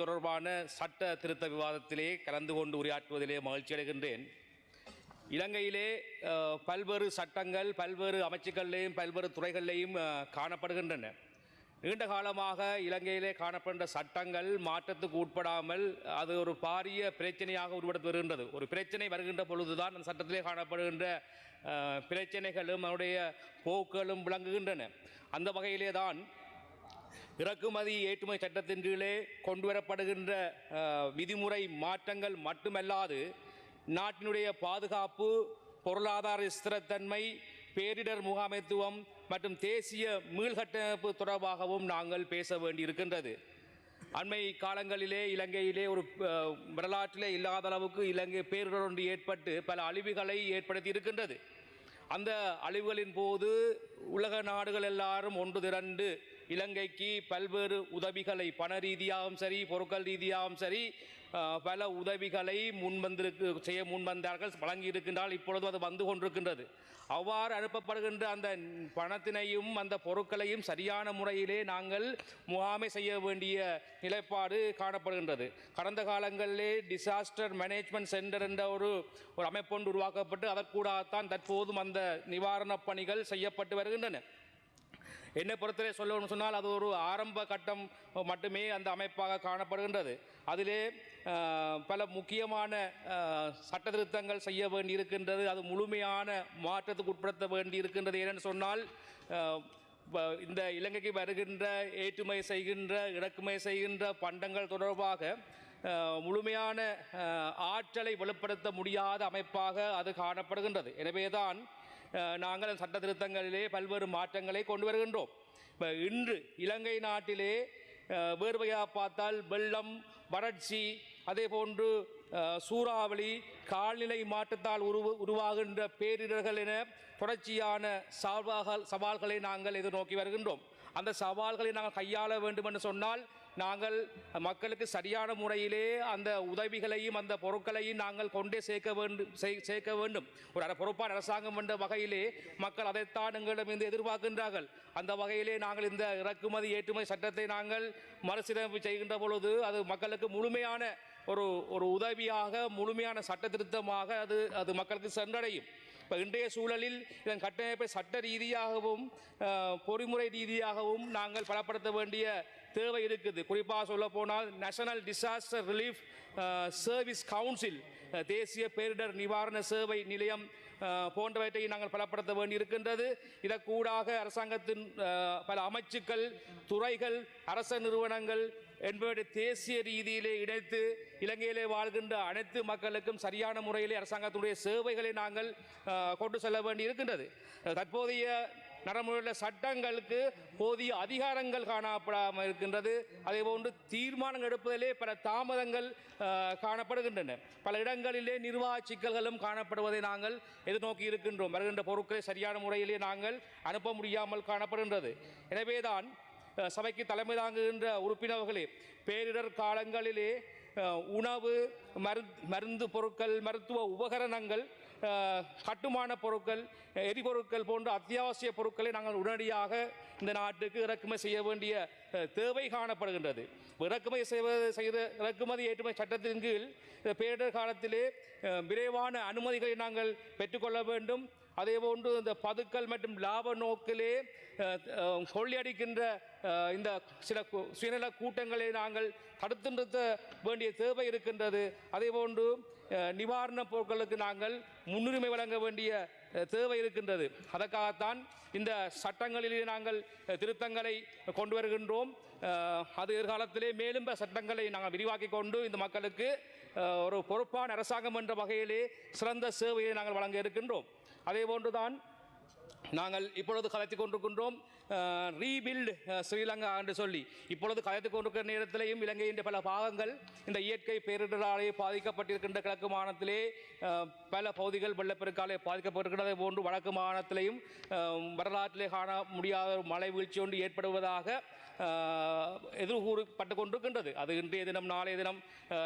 தொடர்பான சட்ட திருத்த விவாதத்திலே கலந்து கொண்டு உரையாற்றுவதிலே மகிழ்ச்சி அடைகின்றேன். இலங்கையிலே பல்வேறு சட்டங்கள் பல்வேறு அமைச்சுக்கள்லேயும் பல்வேறு துறைகளிலேயும் காணப்படுகின்றன. நீண்ட காலமாக இலங்கையிலே காணப்படுகின்ற சட்டங்கள் மாற்றத்துக்கு உட்படாமல் அது ஒரு பாரிய பிரச்சனையாக உருவெடுத்து வருகின்றது. ஒரு பிரச்சனை வருகின்ற பொழுதுதான் அந்த சட்டத்திலே காணப்படுகின்ற பிரச்சனைகளும் அதனுடைய போக்குகளும் விளங்குகின்றன. அந்த வகையிலே தான் இறக்குமதி ஏற்றுமதி சட்டத்தின் கீழே கொண்டு வரப்படுகின்ற விதிமுறை மாற்றங்கள் மட்டுமல்லாது நாட்டினுடைய பாதுகாப்பு பொருளாதார ஸ்திரத்தன்மை பேரிடர் முகாமைத்துவம் மற்றும் தேசிய மீள்கட்டமைப்பு தொடர்பாகவும் நாங்கள் பேச வேண்டியிருக்கின்றது. அண்மை காலங்களிலே இலங்கையிலே ஒரு வரலாற்றிலே இல்லாத அளவுக்கு இலங்கை பேரிடர் ஒன்று ஏற்பட்டு பல அழிவுகளை ஏற்படுத்தி இருக்கின்றது அந்த அழிவுகளின் போது உலக நாடுகள் எல்லாரும் ஒன்று திரண்டு இலங்கைக்கு பல்வேறு உதவிகளை பண ரீதியாகவும் சரி பொருட்கள் ரீதியாகவும் சரி பல உதவிகளை முன்வந்திருக்கு செய்ய முன்வந்தார்கள் வழங்கி இருக்கின்றால் இப்பொழுது அது வந்து கொண்டிருக்கின்றது. அவ்வாறு அனுப்பப்படுகின்ற அந்த பணத்தினையும் அந்த பொருட்களையும் சரியான முறையிலே நாங்கள் முகாமை செய்ய வேண்டிய நிலைப்பாடு காணப்படுகின்றது. கடந்த காலங்களிலே டிசாஸ்டர் மேனேஜ்மெண்ட் சென்டர் என்ற ஒரு ஒரு அமைப்பொன்று உருவாக்கப்பட்டு அதற்கூடாகத்தான் தற்போதும் அந்த நிவாரணப் பணிகள் செய்யப்பட்டு வருகின்றன. என்னை பொறுத்தவரை சொல்லணும்னு சொன்னால் அது ஒரு ஆரம்ப கட்டம் மட்டுமே அந்த அமைப்பாக காணப்படுகின்றது. அதிலே பல முக்கியமான சட்ட திருத்தங்கள் செய்ய வேண்டியிருக்கின்றது. அது முழுமையான மாற்றத்துக்கு உட்படுத்த வேண்டியிருக்கின்றது. ஏனென்று சொன்னால் வ- இந்த இலங்கைக்கு வருகின்ற ஏற்றுமதி செய்கின்ற இறக்குமதி செய்கின்ற பண்டங்கள் தொடர்பாக முழுமையான ஆற்றலை வெளிப்படுத்த முடியாத அமைப்பாக அது காணப்படுகின்றது. எனவேதான் நாங்கள் சட்ட திருத்தங்களிலே பல்வேறு மாற்றங்களை கொண்டு வருகின்றோம். இப்போ இன்று இலங்கை நாட்டிலே வேர்வையாக பார்த்தால் வெள்ளம் வறட்சி அதே போன்று சூறாவளி கால்நிலை மாற்றத்தால் உருவ உருவாகின்ற பேரிடர்கள் என தொடர்ச்சியான சவால்கள் சவால்களை நாங்கள் எதிர்நோக்கி வருகின்றோம். அந்த சவால்களை நாங்கள் கையாள வேண்டும் என்று சொன்னால் நாங்கள் மக்களுக்கு சரியான முறையிலே அந்த உதவிகளையும் அந்த பொருட்களையும் நாங்கள் கொண்டே சேர்க்க வேண்டும் செய்- சேர்க்க வேண்டும். ஒரு அர- பொறுப்பான அரசாங்கம் என்ற வகையிலே மக்கள் அதைத்தான் எங்களிடமிருந்து எதிர்பார்க்கின்றார்கள். அந்த வகையிலே நாங்கள் இந்த இறக்குமதி ஏற்றுமதி சட்டத்தை நாங்கள் மறுசீரமைப்பு செய்கின்ற பொழுது அது மக்களுக்கு முழுமையான ஒரு ஒரு உதவியாக முழுமையான சட்ட திருத்தமாக அது அது மக்களுக்கு சென்றடையும். இப்போ இன்றைய சூழலில் இதன் கட்டமைப்பை சட்ட ரீதியாகவும் பொறிமுறை ரீதியாகவும் நாங்கள் பலப்படுத்த வேண்டிய தேவை இருக்குது. குறிப்பாக சொல்ல போனால் national disaster relief service council தேசிய பேரிடர் நிவாரண சேவை நிலையம் போன்றவற்றை நாங்கள் பலப்படுத்த வேண்டியிருக்கின்றது. இதற்கூடாக அரசாங்கத்தின் பல அமைச்சுக்கள் துறைகள் அரச நிறுவனங்கள் என்பவற்றை தேசிய ரீதியிலே இணைத்து இலங்கையிலே வாழ்கின்ற அனைத்து மக்களுக்கும் சரியான முறையிலே அரசாங்கத்துடைய சேவைகளை நாங்கள் கொண்டு செல்ல வேண்டி இருக்கின்றது தற்போதைய நடைமுறையுள்ள சட்டங்களுக்கு போதிய அதிகாரங்கள் காணப்படாமல் இருக்கின்றது. அதே போன்று தீர்மானம் எடுப்பதிலே பல தாமதங்கள் காணப்படுகின்றன. பல இடங்களிலே நிர்வாக சிக்கல்களும் காணப்படுவதை நாங்கள் எதிர்நோக்கி இருக்கின்றோம். வருகின்ற பொருட்களை சரியான முறையிலே நாங்கள் அனுப்ப முடியாமல் காணப்படுகின்றது. எனவேதான் சபைக்கு தலைமை தாங்குகின்ற உறுப்பினர்களே பேரிடர் காலங்களிலே உணவு மரு மருந்து பொருட்கள் மருத்துவ உபகரணங்கள் கட்டுமான பொருட்கள் எரிபொருட்கள் போன்ற அத்தியாவசிய பொருட்களை நாங்கள் உடனடியாக இந்த நாட்டுக்கு இறக்குமதி செய்ய வேண்டிய தேவை காணப்படுகின்றது. இறக்குமதி செய்வது செய்த இறக்குமதி ஏற்றுமதி சட்டத்தின் கீழ் பேரிடர் காலத்திலே விரைவான அனுமதிகளை நாங்கள் பெற்றுக்கொள்ள வேண்டும். அதே போன்று இந்த பதுக்கல் மற்றும் லாப நோக்கிலே கொள்ளையடிக்கின்ற இந்த சில சுயநல கூட்டங்களை நாங்கள் தடுத்து நிறுத்த வேண்டிய தேவை இருக்கின்றது. அதே போன்று நிவாரணப் பொருட்களுக்கு நாங்கள் முன்னுரிமை வழங்க வேண்டிய தேவை இருக்கின்றது. அதற்காகத்தான் இந்த சட்டங்களிலே நாங்கள் திருத்தங்களை கொண்டு வருகின்றோம். அது எதிர்காலத்திலே மேலும் சட்டங்களை நாங்கள் விரிவாக்கி கொண்டு இந்த மக்களுக்கு ஒரு பொறுப்பான அரசாங்கம் என்ற வகையிலே சிறந்த சேவையை நாங்கள் வழங்க இருக்கின்றோம். அதே போன்றுதான் நாங்கள் இப்பொழுது கலைத்து கொண்டிருக்கின்றோம் ரீபில்டு ஸ்ரீலங்கா என்று சொல்லி. இப்பொழுது கலைத்து கொண்டிருக்கிற நேரத்திலேயும் இலங்கையின் பல பாகங்கள் இந்த இயற்கை பேரிடராலே பாதிக்கப்பட்டிருக்கின்ற கிழக்கு மாநிலத்திலே பல பகுதிகள் வெள்ளப்பெருக்காலே பாதிக்கப்பட்டிருக்கிறது போன்று வடக்கு மாநிலத்திலேயும் வரலாற்றிலே காண முடியாத ஒரு மழை வீழ்ச்சி ஒன்று ஏற்படுவதாக எதிர்கூறப்பட்டு கொண்டிருக்கின்றது. அது இன்றைய தினம் நாளைய தினம்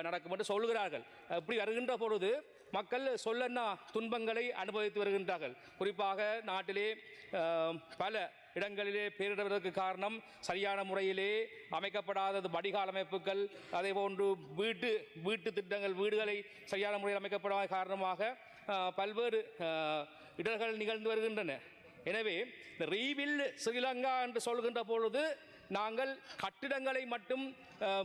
நடக்கும் என்று சொல்கிறார்கள் இப்படி வருகின்ற பொழுது மக்கள் சொல்லன்னா துன்பங்களை அனுபவித்து வருகின்றார்கள். குறிப்பாக நாட்டிலே பல இடங்களிலே பேரிடுவதற்கு காரணம் சரியான முறையிலே அமைக்கப்படாதது வடிகால் அமைப்புகள் அதே போன்று வீட்டு வீட்டு திட்டங்கள் வீடுகளை சரியான முறையில் அமைக்கப்படாத காரணமாக பல்வேறு இடர்கள் நிகழ்ந்து வருகின்றன. எனவே இந்த ரீவில் ஸ்ரீலங்கா என்று சொல்கின்ற பொழுது நாங்கள் கட்டிடங்களை மட்டும்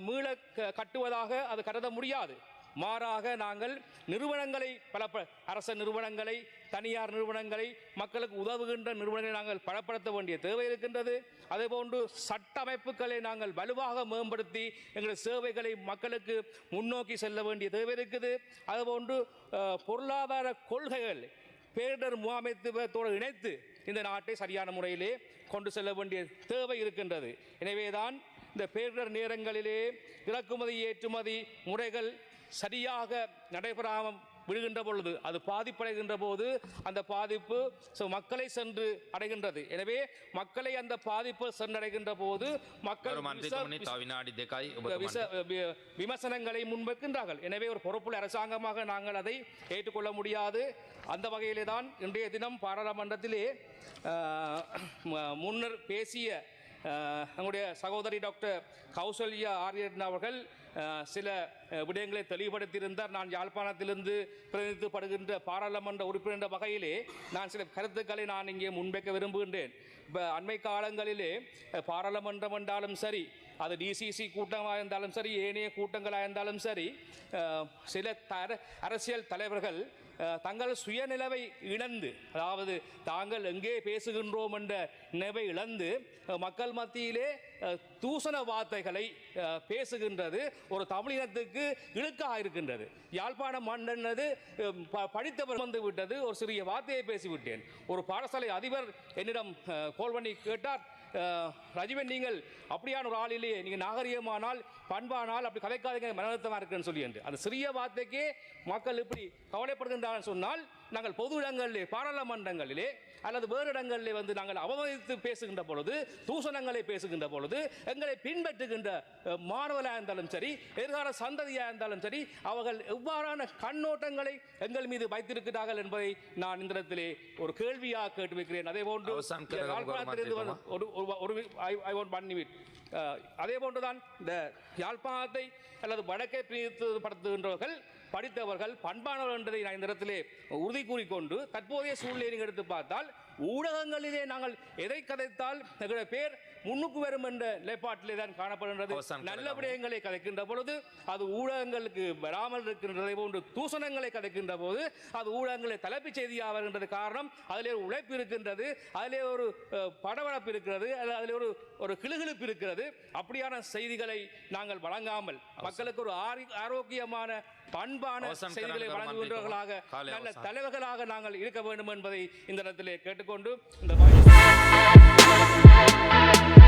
மீள க- கட்டுவதாக அது கருத முடியாது. மாறாக நாங்கள் நிறுவனங்களை பல ப- அரச நிறுவனங்களை தனியார் நிறுவனங்களை மக்களுக்கு உதவுகின்ற நிறுவனங்களை நாங்கள் பலப்படுத்த வேண்டிய தேவை இருக்கின்றது. அதேபோன்று சட்ட அமைப்புகளை நாங்கள் வலுவாக மேம்படுத்தி எங்கள் சேவைகளை மக்களுக்கு முன்னோக்கி செல்ல வேண்டிய தேவை இருக்குது. அதுபோன்று பொருளாதார கொள்கைகள் பேரிடர் முகாமைத்துவத்தோடு இணைத்து இந்த நாட்டை சரியான முறையிலே கொண்டு செல்ல வேண்டிய தேவை இருக்கின்றது. எனவேதான் இந்த பேரிடர் நேரங்களிலே இறக்குமதி ஏற்றுமதி முறைகள் சரியாக நடைபெறாமல் விடுகின்ற பொழுது அது பாதிப்படைகின்ற போது அந்த பாதிப்பு so மக்களை சென்று அடைகின்றது எனவே மக்களை அந்த பாதிப்பு சென்றடைகின்ற போது மக்கள் ගරු விச- මන්ත්‍රීතුමනි තව විනාඩි දෙකයි விச ඔබතුමන්ට. வி- விமர்சனங்களை முன்வைக்கின்றார்கள் எனவே ஒரு பொறுப்புள்ள அரசாங்கமாக நாங்கள் அதை ஏற்றுக்கொள்ள முடியாது அந்த வகையிலே தான் இன்றைய தினம் பாராளுமன்றத்திலே ஆஹ், ம- முன்னர் பேசிய ஆஹ், நம்முடைய சகோதரி டாக்டர் கௌசல்யா ஆரியன் அவர்கள் ஆஹ், சில விடயங்களை தெளிவுபடுத்தியிருந்தார். நான் யாழ்ப்பாணத்திலிருந்து பிரதிநிதித்துப்படுகின்ற பாராளுமன்ற உறுப்பினர் என்ற வகையிலே நான் சில கருத்துக்களை நான் இங்கே முன்வைக்க விரும்புகின்றேன். இப்போ அண்மை காலங்களிலே பாராளுமன்றம் என்றாலும் சரி அது டிசிசி கூட்டமாக இருந்தாலும் சரி ஏனைய கூட்டங்களாக இருந்தாலும் சரி சில தர அரசியல் தலைவர்கள் தங்கள் சுயநிலவை இழந்து அதாவது தாங்கள் எங்கே பேசுகின்றோம் என்ற நிலவை இழந்து மக்கள் மத்தியிலே தூசண வார்த்தைகளை பேசுகின்றது ஒரு தமிழினத்துக்கு இழுக்காக இருக்கின்றது யாழ்ப்பாணம் மண்ணது ப- படித்தவர் வந்து விட்டது ஒரு சிறிய வார்த்தையை பேசிவிட்டேன். ஒரு பாடசாலை அதிபர் என்னிடம் கோல் பண்ணி கேட்டார் ரஜிவன் நீங்கள் அப்படியான ஒரு ஆளிலே நீங்கள் நாகரிகமானால் பண்பானால் அப்படி கதைக்காதீங்க மனநலத்தமாக இருக்குன்னு சொல்லி என்று. அந்த சிறிய வார்த்தைக்கே மக்கள் இப்படி கவலைப்படுகின்றார்கள் சொன்னால் நாங்கள் பொது இடங்களிலே பாராளுமன்றங்களிலே அல்லது வேறு இடங்களிலே வந்து நாங்கள் அவமதித்து பேசுகின்ற பொழுது தூஷணங்களை பேசுகின்ற பொழுது எங்களை பின்பற்றுகின்ற அஹ், மாணவர்களாக இருந்தாலும் சரி எதிர்கால சந்ததியாக இருந்தாலும் சரி அவர்கள் எவ்வாறான கண்ணோட்டங்களை எங்கள் மீது வைத்திருக்கிறார்கள் என்பதை நான் இந்த இடத்திலே ஒரு கேள்வியாக கேட்டு வைக்கிறேன் அதே போன்று ஒரு ஒரு- ஐ ஒன்ட் அதே போன்றுதான் இந்த யாழ்ப்பாணத்தை அல்லது வடக்கை பிரித்துப்படுத்துகின்றவர்கள் படித்தவர்கள் பண்பானவர்கள் என்பதை நான் இந்த இடத்திலே உறுதி கூறிக்கொண்டு தற்போதைய சூழ்நிலை எடுத்து பார்த்தால் ஊடகங்களிலே நாங்கள் எதை கதைத்தால் எங்களுடைய பேர் முன்னுக்கு வரும் என்ற நிலைப்பாட்டிலே தான் காணப்படுகின்றது. நல்ல. விடயங்களை கதைக்கின்ற பொழுது அது ஊடகங்களுக்கு வராமல் இருக்கின்றதை போன்று தூசணங்களை கதைக்கின்ற போது அது ஊடகங்களை தலைப்புச் செய்தியாக வருகின்றது. காரணம் அதிலே ஒரு உழைப்பு இருக்கின்றது அதிலே ஒரு அஹ், படபடப்பு இருக்கிறது அதிலே ஒரு ஒரு கிளுகிழுப்பு இருக்கிறது. அப்படியான செய்திகளை நாங்கள் வழங்காமல் மக்களுக்கு ஒரு ஆரி- ஆரோக்கியமான பண்பான செய்திகளை வழங்குகின்றவர்களாக நல்ல. தலைவர்களாக நாங்கள் இருக்க வேண்டும் என்பதை இந்த இடத்திலே கேட்டுக்கொண்டு இந்த Thank you.